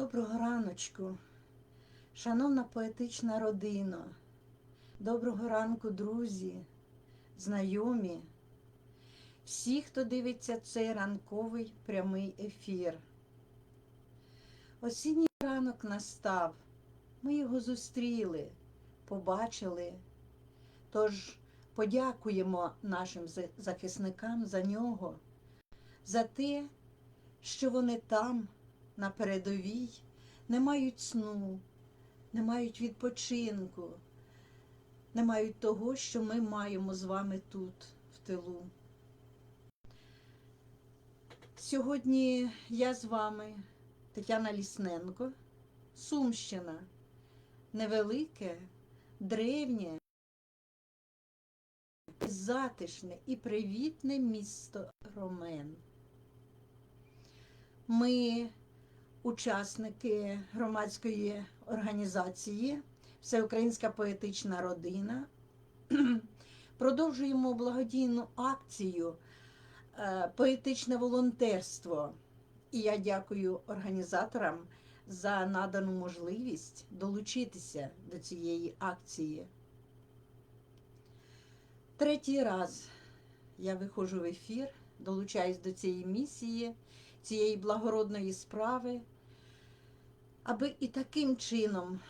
Доброго раночку, шановна поетична родина, доброго ранку, друзі, знайомі, всі, хто дивиться цей ранковий прямий ефір. Осінній ранок настав, ми його зустріли, побачили. Тож подякуємо нашим захисникам за нього, за те, що вони там на передовій, не мають сну, не мають відпочинку, не мають того, що ми маємо з вами тут, в тилу. Сьогодні я з вами, Тетяна Лісненко, Сумщина, невелике, древнє, затишне і привітне місто Ромен. Ми учасники громадської організації Всеукраїнська поетична родина. Продовжуємо благодійну акцію е, Поетичне волонтерство. І я дякую організаторам за надану можливість долучитися до цієї акції. Третій раз я виходжу в ефір, долучаюсь до цієї місії, цієї благородної справи, аби і таким чином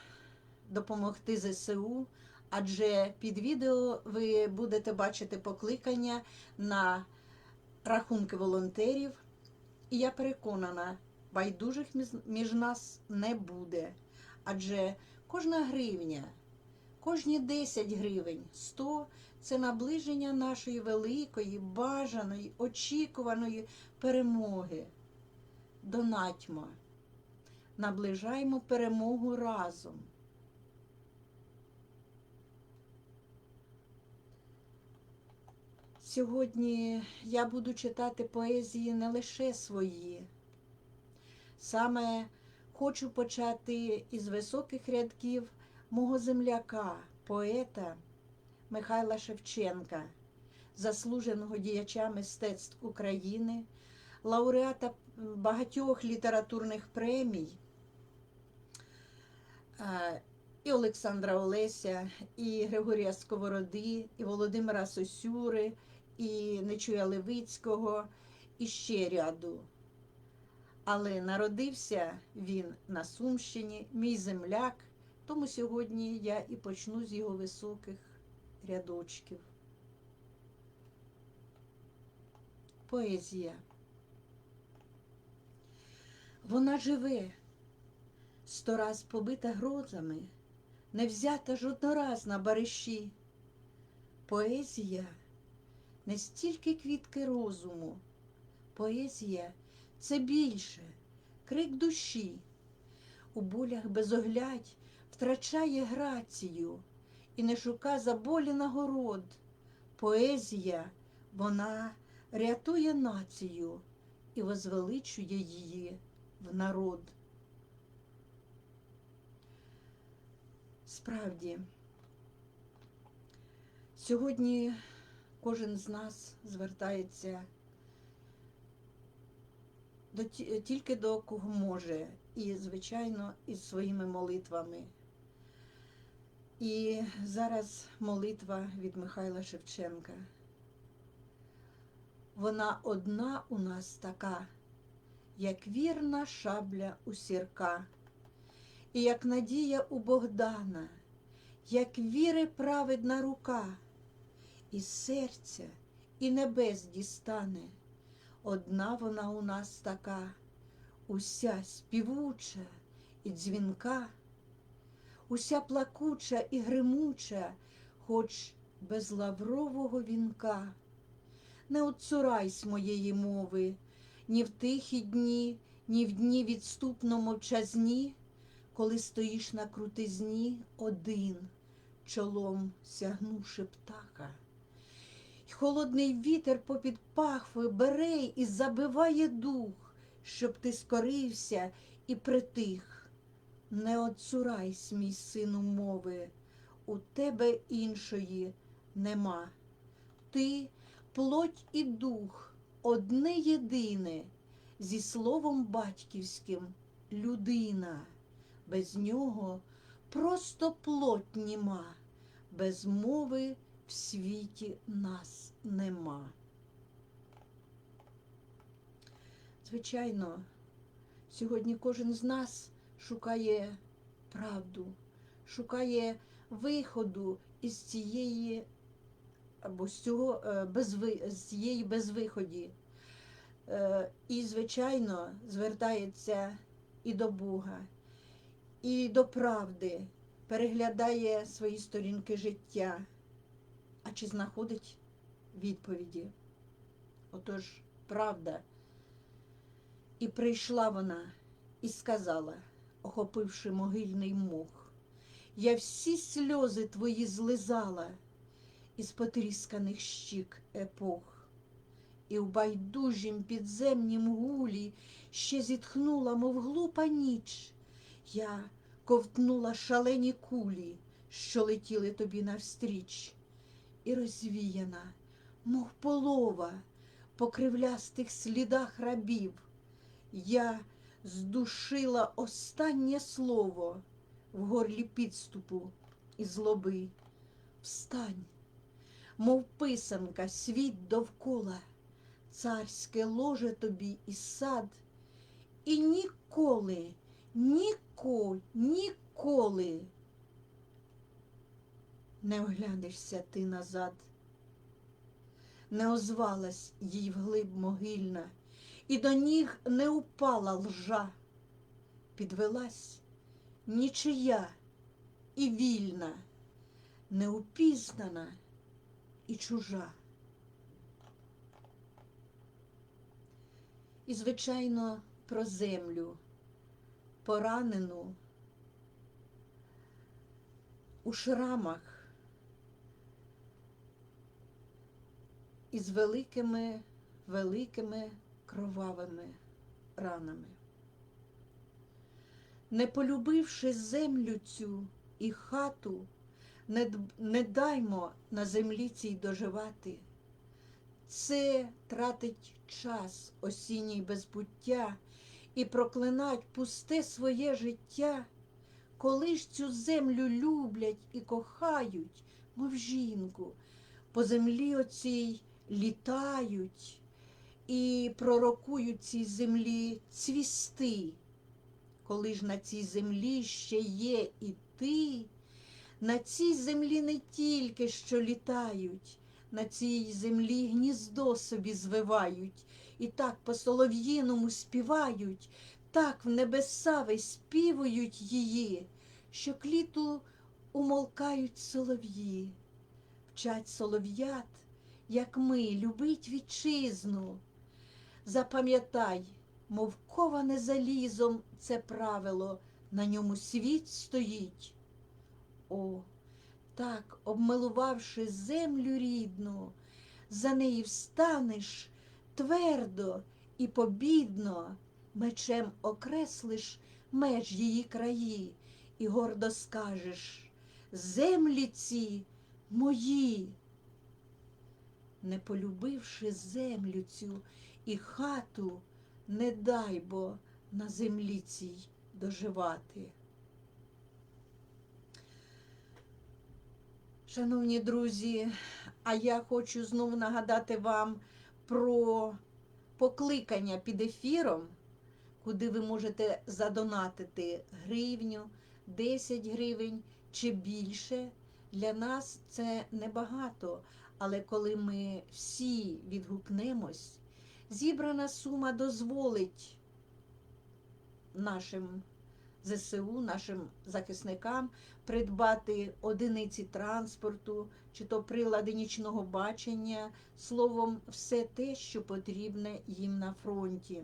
допомогти ЗСУ, адже під відео ви будете бачити покликання на рахунки волонтерів, і я переконана, байдужих між- нас не буде. Адже кожна гривня, кожні 10 гривень, 100 це наближення нашої великої, бажаної, очікуваної перемоги. Донатьмо, наближаємо перемогу разом. Сьогодні я буду читати поезії не лише свої. Саме хочу почати із високих рядків мого земляка, поета Михайла Шевченка, заслуженого діяча мистецтв України, лауреата багатьох літературних премій. Е, І Олександра Олеся, і Григорія Сковороди, і Володимира Сосюри, і Нечуя Левицького, і ще ряду. Але народився він на Сумщині, мій земляк, тому сьогодні я і почну з його високих рядочків. Поезія. Вона живе, сто раз побита грозами, не взята жоднораз на бариші. Поезія не стільки квітки розуму, поезія це більше, крик душі. У болях безоглядь втрачає грацію і не шука за болі нагород. Поезія, вона рятує націю і возвеличує її в народ. Справді, сьогодні кожен з нас звертається до, тільки до кого може, і, звичайно, із своїми молитвами. І зараз молитва від Михайла Шевченка. Вона одна у нас така, як вірна шабля у сірка, і як надія у Богдана, як віри праведна рука, і серця, і небес дістане. Одна вона у нас така, уся співуча і дзвінка, уся плакуча і гримуча, хоч без лаврового вінка. Не оцурайсь моєї мови, ні в тихі дні, ні в дні відступно мовчазні, коли стоїш на крутизні один, чолом сягнувши птаха. й холодний вітер попід пахви бере і забиває дух, щоб ти скорився і притих. Не оцурайсь, мій сину мови, у тебе іншої нема. Ти плоть і дух, одне єдине, зі словом батьківським людина, без нього просто плоть німа, без мови в світі нас нема. Звичайно, сьогодні кожен з нас шукає правду, шукає виходу із цієї або з цього е, безви, з цієї безвиході. Е, І, звичайно, звертається і до Бога, і до правди, переглядає свої сторінки життя. А чи знаходить відповіді? Отож, правда. І прийшла вона і сказала, охопивши могильний мох, я всі сльози твої злизала із потрісканих щік епох, і в байдужім підземнім гулі ще зітхнула, мов глупа ніч. Я ковтнула шалені кулі, що летіли тобі навстріч, і розвіяна, мов полова, по кривлястих слідах рабів. Я здушила останнє слово в горлі підступу і злоби. Встань, мов писанка, світ довкола, царське ложе тобі і сад, і ніколи, ніко, ніколи не оглянешся ти назад, не озвалась їй вглиб могильна і до ніг не упала лжа, підвелась нічия і вільна, неупізнана і чужа. І, звичайно, про землю, поранену у шрамах із великими, великими кровавими ранами. Не полюбивши землю цю і хату, не, не даймо на землі цій доживати. Це тратить час осінній безбуття і проклинать пусте своє життя, коли ж цю землю люблять і кохають, мов жінку, по землі оцій літають і пророкують цій землі цвісти. Коли ж на цій землі ще є і ти, на цій землі не тільки що літають, на цій землі гніздо собі звивають, і так по солов'їному співають, так в небеса виспівують її, що кліту умолкають солов'ї, вчать солов'ят, як ми, любить вітчизну. Запам'ятай, мов коване залізом це правило, на ньому світ стоїть. О, так, обмилувавши землю рідну, за неї встанеш твердо і побідно, мечем окреслиш меж її краї, і гордо скажеш землі ці мої. Не полюбивши землю цю і хату, не дай бо на землі цій доживати. Шановні друзі, а я хочу знову нагадати вам про покликання під ефіром, куди ви можете задонатити гривню, 10 гривень чи більше. Для нас це небагато, але коли ми всі відгукнемось, зібрана сума дозволить нашим ЗСУ, нашим захисникам придбати одиниці транспорту, чи то прилади нічного бачення, словом, все те, що потрібне їм на фронті.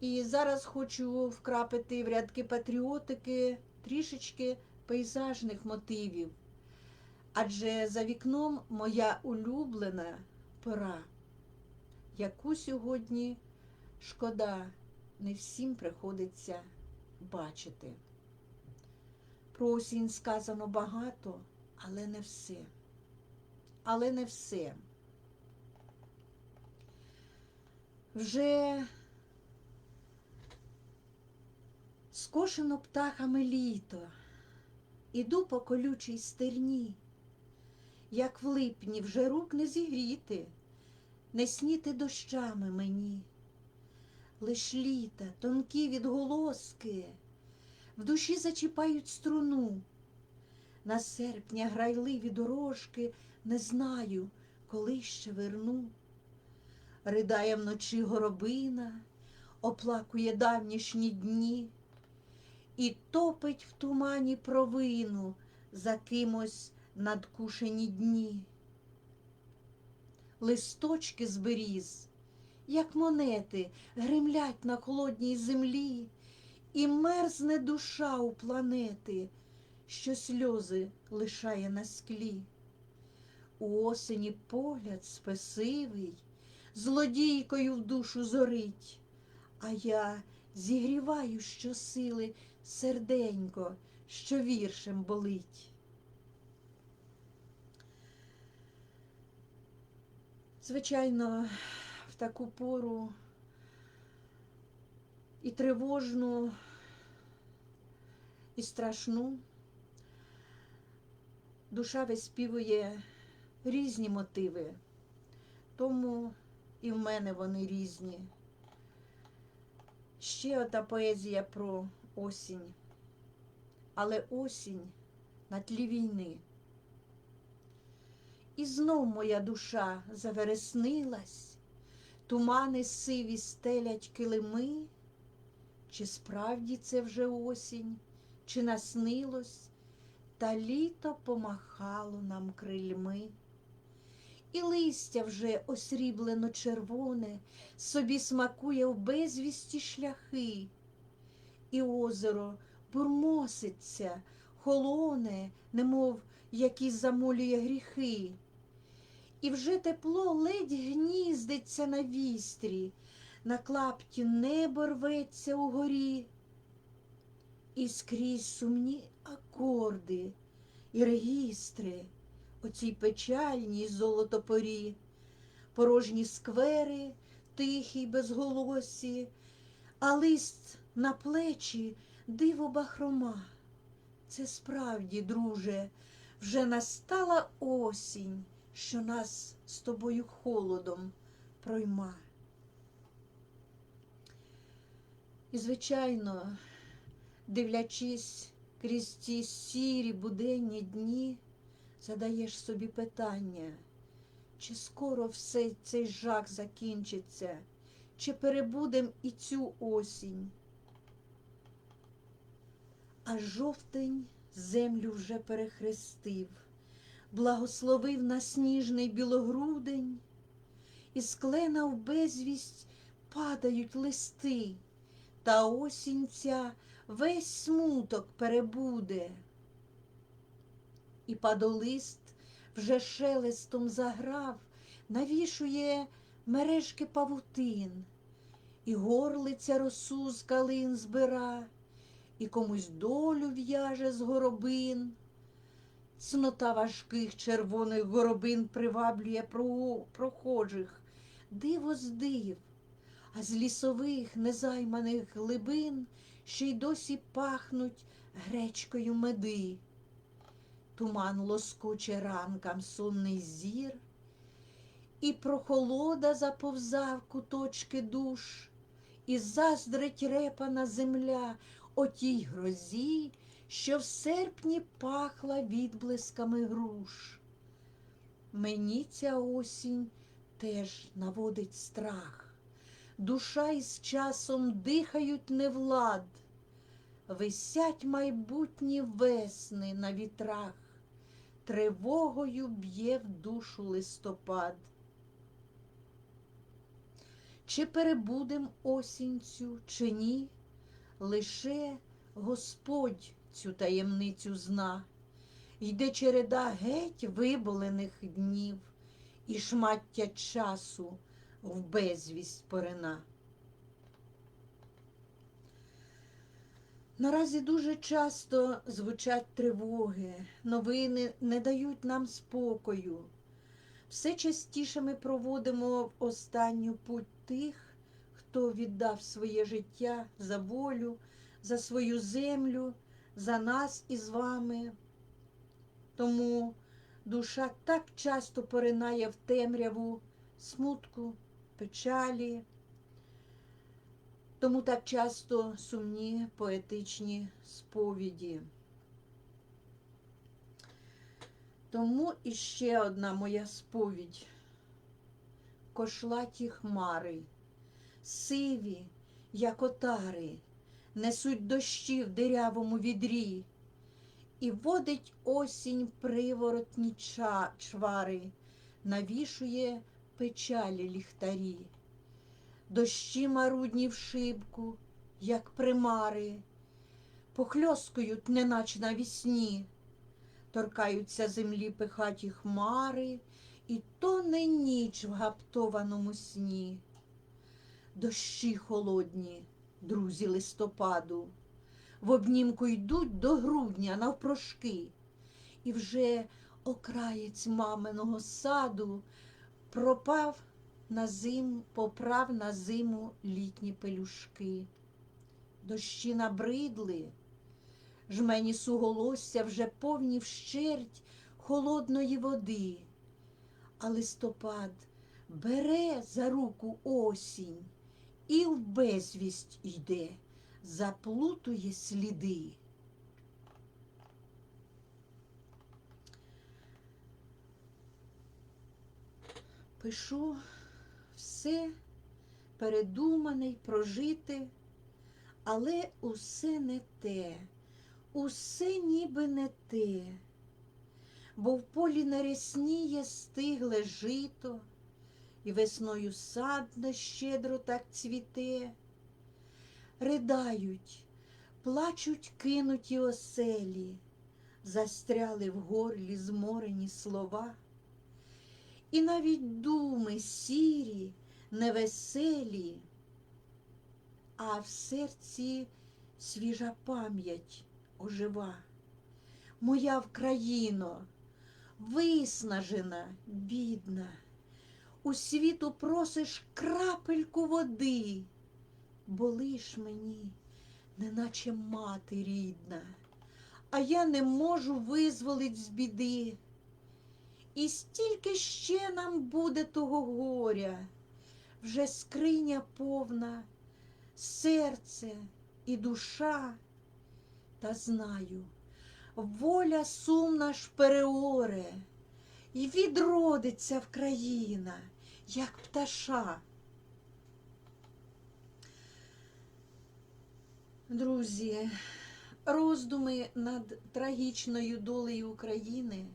І зараз хочу вкрапити в рядки патріотики трішечки пейзажних мотивів. Адже за вікном моя улюблена пора, яку сьогодні шкода не всім приходиться бачити. Про осінь сказано багато, але не все. Але не все. Вже Скошено птахами літо, іду по колючій стерні, як в липні вже рук не зігріти, не сніти дощами мені. Лиш літа, тонкі відголоски, в душі зачіпають струну. На серпня грайливі дорожки не знаю, коли ще верну. Ридає вночі горобина, оплакує давнішні дні і топить в тумані провину за кимось надкушені дні. Листочки з беріз, як монети, гримлять на холодній землі, і мерзне душа у планети, що сльози лишає на склі. У осені погляд спесивий, злодійкою в душу зорить, а я зігріваю щосили серденько, що віршем болить. Звичайно, таку пору і тривожну, і страшну душа виспівує різні мотиви, тому і в мене вони різні. Ще ота поезія про осінь. Але осінь на тлі війни. І знов моя душа завереснилась, тумани сиві стелять килими. Чи справді це вже осінь, чи наснилось, та літо помахало нам крильми. І листя вже осріблено червоне, собі смакує в безвісті шляхи, і озеро бурмоситься, холоне, немов які замолює гріхи. І вже тепло ледь гніздиться на вістрі, на клапті небо рветься угорі, і скрізь сумні акорди і регістри оцій печальній золотопорі, порожні сквери, тихі безголосі, а лист на плечі диво бахрома. Це справді, друже, вже настала осінь, що нас з тобою холодом пройма. І, звичайно, дивлячись крізь ті сірі буденні дні, задаєш собі питання, чи скоро все цей жах закінчиться, чи перебудем і цю осінь. А жовтень землю вже перехрестив, благословив на сніжний білогрудень, і склена в безвість падають листи, та осінь ця весь смуток перебуде. І падолист вже шелестом заграв, навішує мережки павутин, і горлиця росу з калин збира, і комусь долю в'яже з горобин. Цнота важких червоних горобин приваблює прохожих, диво з див, а з лісових незайманих глибин ще й досі пахнуть гречкою меди. Туман лоскоче ранкам сонний зір, і прохолода заповза в куточки душ, і заздрить репана земля отій грозі, що в серпні пахла відблисками груш. Мені ця осінь теж наводить страх, душа із часом дихають невлад, висять майбутні весни на вітрах, тривогою б'є в душу листопад. Чи перебудем осінь цю, чи ні, лише Господь цю таємницю зна, йде череда геть виболених днів і шмаття часу в безвість порина. Наразі дуже часто звучать тривоги, новини не дають нам спокою. Все частіше ми проводимо в останню путь тих, хто віддав своє життя за волю, за свою землю, за нас із вами. Тому душа так часто поринає в темряву смутку, печалі. Тому так часто сумні поетичні сповіді. Тому іще одна моя сповідь. Кошлаті хмари, сиві, як отари, несуть дощі в дирявому відрі, і водить осінь приворотні чвари, навішує печалі ліхтарі. Дощі марудні в шибку, як примари, похльоскують, неначе навісні, торкаються землі пихаті хмари, і то не ніч в гаптованому сні. Дощі холодні, друзі листопаду, в обнімку йдуть до грудня навпрошки, і вже окраєць маминого саду пропав на зиму, поправ на зиму літні пелюшки. Дощі набридли, жмені суголосся вже повні вщерть холодної води, а листопад бере за руку осінь і в безвість йде, заплутує сліди. Пишу все передумане прожите, але усе не те, усе ніби не те, бо в полі нарясніє стигле жито, і весною сад щедро так цвіте. Ридають, плачуть кинуті оселі, застряли в горлі зморені слова. І навіть думи сірі, невеселі, а в серці свіжа пам'ять ожива. Моя Вкраїно, виснажена, бідна, у світу просиш крапельку води, бо лиш мені, неначе мати рідна, а я не можу визволить з біди. І стільки ще нам буде того горя, вже скриня повна, серце і душа, та знаю, воля сумна ж переоре, і відродиться в країна, як пташа. Друзі, роздуми над трагічною долею України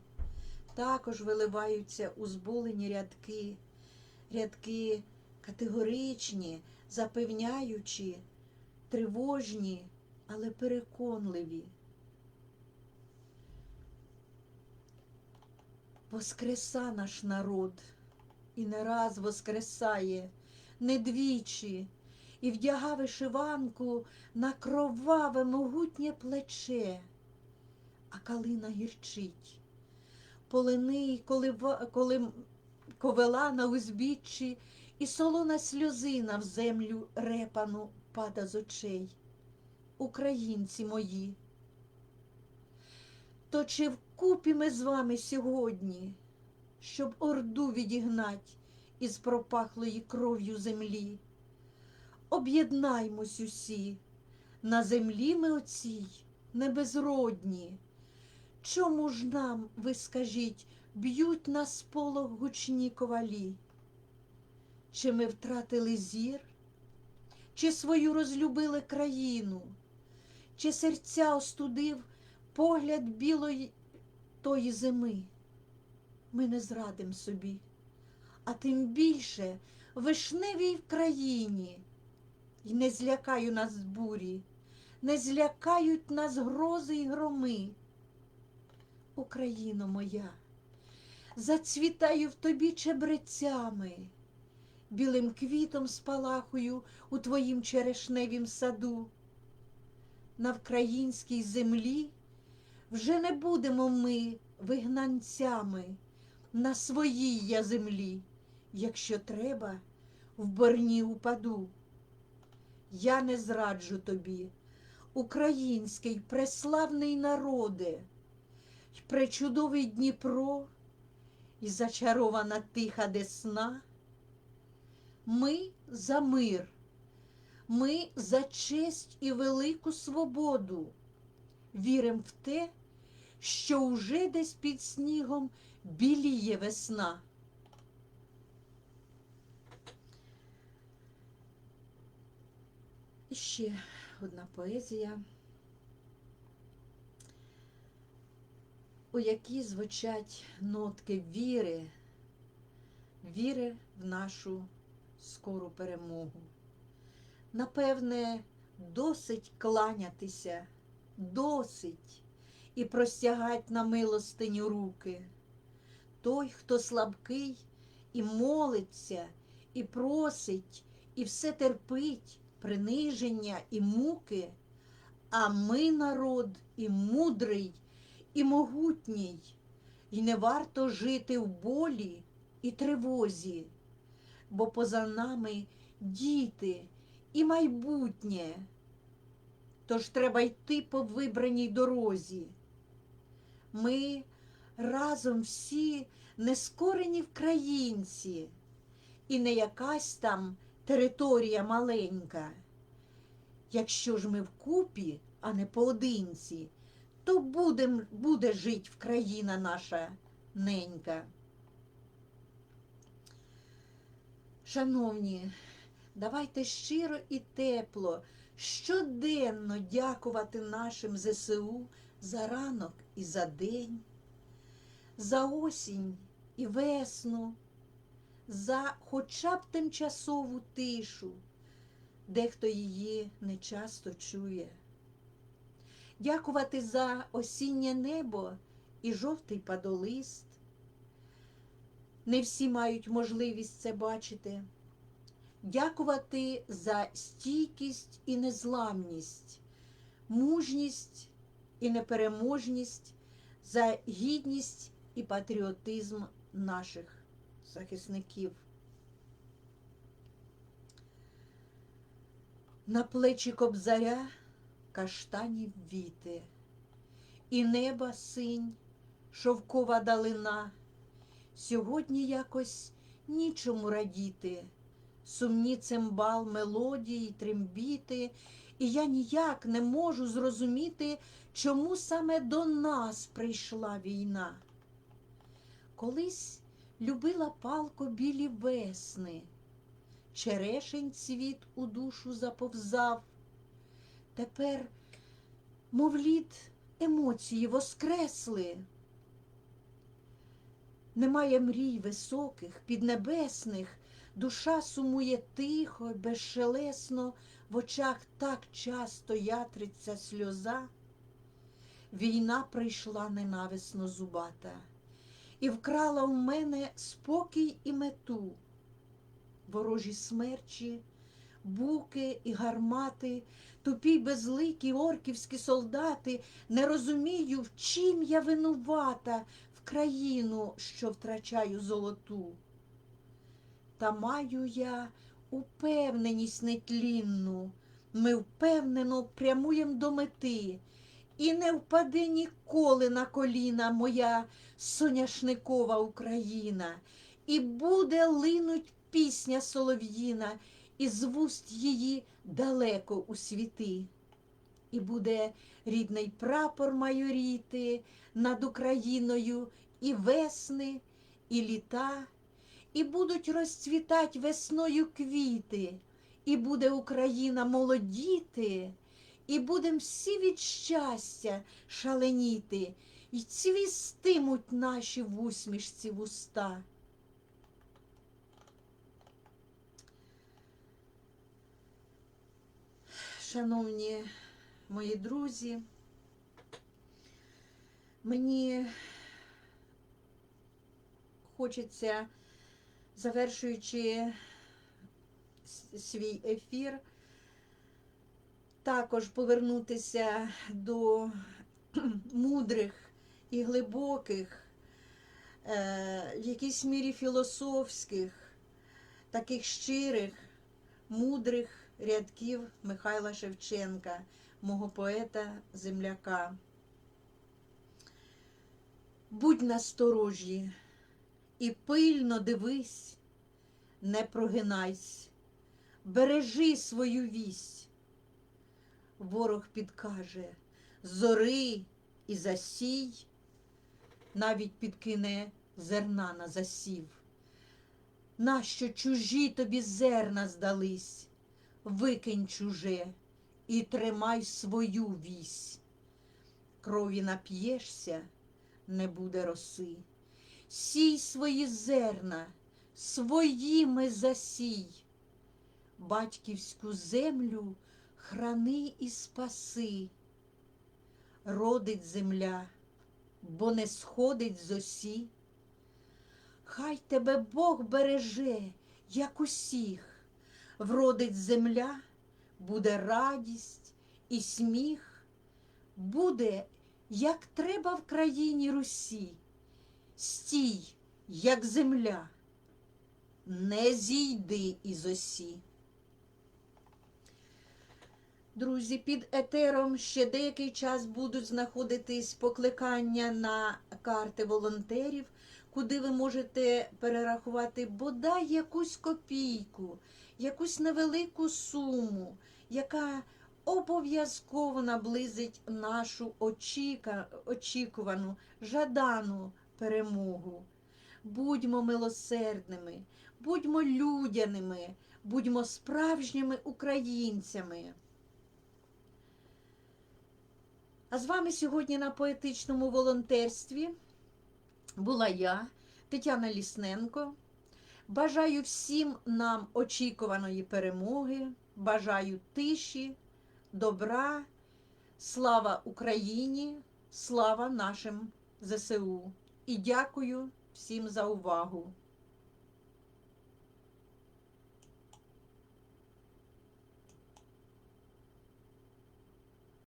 також виливаються у зболені рядки, рядки категоричні, запевняючі, тривожні, але переконливі. Воскреса наш народ і не раз воскресає, не двічі, і вдяга вишиванку на кроваве могутнє плече, а калина гірчить полини, коли, ва- коли ковела на узбіччі, і солона сльозина в землю репану пада з очей. Українці мої, то чи вкупі ми з вами сьогодні, щоб орду відігнать із пропахлої кров'ю землі? Об'єднаймось усі, на землі ми оцій, не безродні. Чому ж нам, ви скажіть, б'ють на сполох гучні ковалі? Чи ми втратили зір, чи свою розлюбили країну, чи серця остудив погляд білої тої зими? Ми не зрадим собі, а тим більше вишневій в країні, й не злякаю нас бурі, не злякають нас грози й громи. Україно моя, зацвітаю в тобі чебрецями, білим квітом спалахую у твоїм черешневім саду. На вкраїнській землі вже не будемо ми вигнанцями на своїй я землі, якщо треба, в борні упаду. Я не зраджу тобі, український преславний народи, й пречудовий Дніпро, і зачарована тиха десна. Ми за мир, ми за честь і велику свободу. Вірим в те, що уже десь під снігом біліє весна. І ще одна поезія, у якій звучать нотки віри, віри в нашу скору перемогу. Напевне, досить кланятися, досить і простягать на милостиню руки. Той, хто слабкий і молиться, і просить, і все терпить, приниження і муки, а ми народ і мудрий, і могутній, і не варто жити в болі і тривозі, бо поза нами діти і майбутнє. Тож треба йти по вибраній дорозі. Ми разом всі нескорені вкраїнці, і не якась там територія маленька. Якщо ж ми вкупі, а не поодинці, то будем, буде жить в країна наша ненька. Шановні, давайте щиро і тепло щоденно дякувати нашим ЗСУ за ранок і за день, за осінь і весну, за хоча б тимчасову тишу, дехто її не часто чує. Дякувати за осіннє небо і жовтий падолист. Не всі мають можливість це бачити. Дякувати за стійкість і незламність, мужність і непереможність, за гідність і патріотизм наших захисників. На плечі кобзаря каштанів віти, і неба синь, шовкова далина. Сьогодні якось нічому радіти, сумні цимбал, мелодії, трембіти, і я ніяк не можу зрозуміти, чому саме до нас прийшла війна. Колись любила палко білі весни, черешень цвіт у душу заповзав. Тепер, мов лід, емоції воскресли. Немає мрій високих, піднебесних, душа сумує тихо, безшелесно, в очах так часто ятриться сльоза. Війна прийшла ненависно зубата і вкрала в мене спокій і мету. Ворожі смерчі, буки і гармати, тупі безликі орківські солдати, не розумію, в чим я винувата в країну, що втрачаю золоту. Та маю я упевненість нетлінну, ми впевнено прямуєм до мети, і не впаде ніколи на коліна моя соняшникова Україна, і буде линуть пісня солов'їна, і з вуст її далеко у світи. І буде рідний прапор майоріти над Україною і весни, і літа, і будуть розцвітать весною квіти, і буде Україна молодіти, і будем всі від щастя шаленіти, і цвістимуть наші в усмішці вуста. Шановні мої друзі, мені хочеться, завершуючи свій ефір, також повернутися до мудрих і глибоких, е, в якійсь мірі філософських, таких щирих, мудрих рядків Михайла Шевченка, мого поета земляка. Будь насторожі і пильно дивись, не прогинайсь, бережи свою вісь. Ворог підкаже зори і засій, навіть підкине зерна на засів. Нащо чужі тобі зерна здались? Викинь чуже і тримай свою вісь. Крові нап'єшся, не буде роси. Сій свої зерна, своїми засій. Батьківську землю храни і спаси. Родить земля, бо не сходить з осі. Хай тебе Бог береже, як усіх, вродить земля, буде радість і сміх, буде, як треба в країні Русі. Стій, як земля, не зійди із осі. Друзі, під етером ще деякий час будуть знаходитись покликання на карти волонтерів, куди ви можете перерахувати бодай якусь копійку, якусь невелику суму, яка обов'язково наблизить нашу очікувану, жадану перемогу. Будьмо милосердними, будьмо людяними, будьмо справжніми українцями. А з вами сьогодні на поетичному волонтерстві була я, Тетяна Лісненко. Бажаю всім нам очікуваної перемоги, бажаю тиші, добра, слава Україні, слава нашим ЗСУ. І дякую всім за увагу.